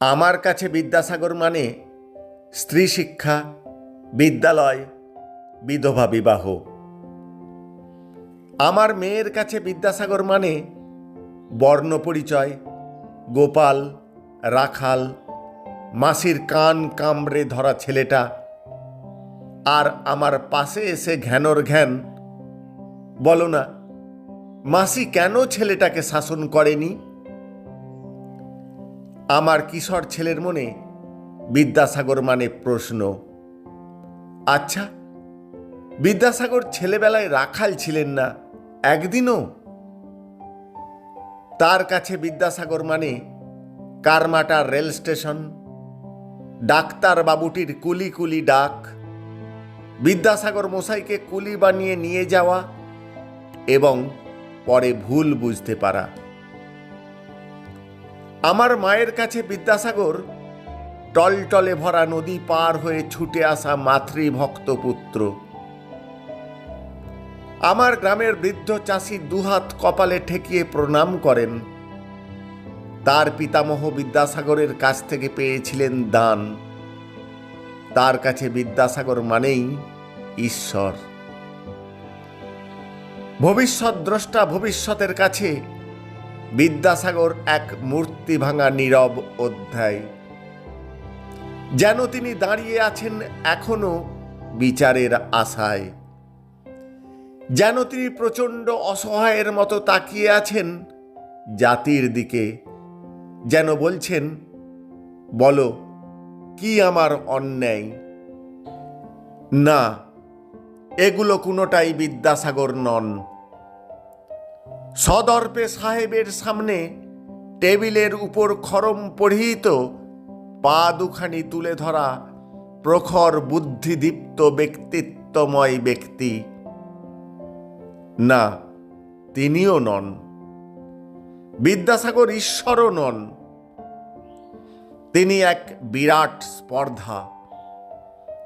আমার কাছে বিদ্যাসাগর মানে স্ত্রী শিক্ষা, বিদ্যালয়, বিধবা বিবাহ। আমার মেয়ের কাছে বিদ্যাসাগর মানে বর্ণ পরিচয়, গোপাল, রাখাল, মাসির কান কামড়ে ধরা ছেলেটা, আর আমার পাশে এসে ঘ্যানর ঘ্যান, বলো না, মাসি কেন ছেলেটাকে শাসন করেনি? আমার কিশোর ছেলের মনে বিদ্যাসাগর মানে প্রশ্ন। আচ্ছা বিদ্যাসাগর ছেলেবেলায় রাখাল ছিলেন না, একদিনও? তার কাছে বিদ্যাসাগর মানে কারমাটার রেল স্টেশন, ডাক্তার বাবুটির কুলি কুলি ডাক, বিদ্যাসাগর মশাইকে কুলি বানিয়ে নিয়ে যাওয়া এবং পরে ভুল বুঝতে পারা। আমার মায়ের কাছে বিদ্যাসাগর, টলটলে ভরা নদী পার হয়ে ছুটে আসা মাতৃভক্ত পুত্র। আমার গ্রামের বৃদ্ধ চাষি দুহাত কপালে ঠেকিয়ে প্রণাম করেন। তার পিতামহ বিদ্যাসাগরের কাছ থেকে পেয়েছিলেন দান। তার কাছে বিদ্যাসাগর মানেই ঈশ্বর। ভবিষ্যৎ দ্রষ্টা ভবিষ্যতের কাছে বিদ্যাসাগর এক মূর্তি ভাঙা নীরব অধ্যায়। যেন তিনি দাঁড়িয়ে আছেন এখনও বিচারের আশায়। যেন তিনি প্রচণ্ড অসহায়ের মতো তাকিয়ে আছেন জাতির দিকে। যেন বলছেন, বলো, কি আমার অন্যায়? না, এগুলো কোনোটাই বিদ্যাসাগর নন। সদর্পে সাহেবের সামনে টেবিলের উপর খরম পরিহিত পা দুখানি তুলে ধরা প্রখর বুদ্ধিদীপ্ত ব্যক্তিত্বময় ব্যক্তি। না, তিনিও নন। বিদ্যাসাগর ঈশ্বরও নন। তিনি এক বিরাট স্পর্ধা।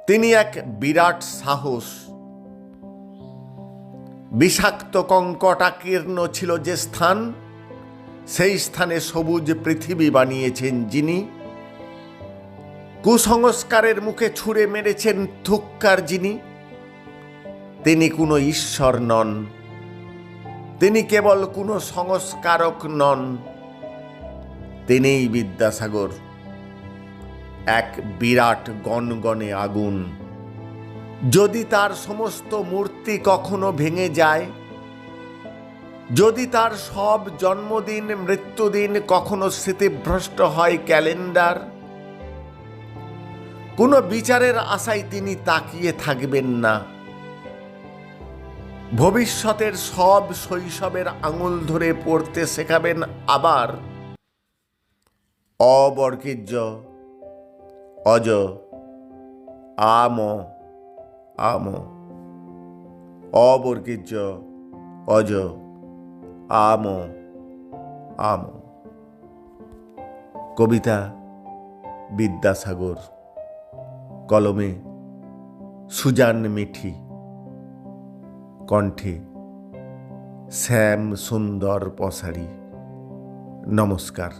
তিনি এক বিরাট সাহস। বিষাক্ত কঙ্কটাকীর্ণ ছিল যে স্থান, সেই স্থানে সবুজ পৃথিবী বানিয়েছেন যিনি। কুসংস্কারের মুখে ছুঁড়ে মেরেছেন থুক্কার যিনি। তিনি কোনো ঈশ্বর নন। তিনি কেবল কোনো সংস্কারক নন। তিনিই বিদ্যাসাগর, এক বিরাট গনগনে আগুন। যদি তার সমস্ত মূর্তি কখনো ভেঙে যায়, যদি তার সব জন্মদিন, মৃত্যুদিন কখনো স্মৃতিভ্রষ্ট হয় ক্যালেন্ডার, কোনো বিচারের আশায় তিনি তাকিয়ে থাকবেন না। ভবিষ্যতের সব শৈশবের আঙুল ধরে পড়তে শেখাবেন আবার অবর্গীর্য, অজ, আম আম। অবর্গীর্য অজ আম আম। কবিতা বিদ্যাসাগর, কলমে সুজান মিঠি, কণ্ঠে শ্যাম সুন্দর পশারি নমস্কার।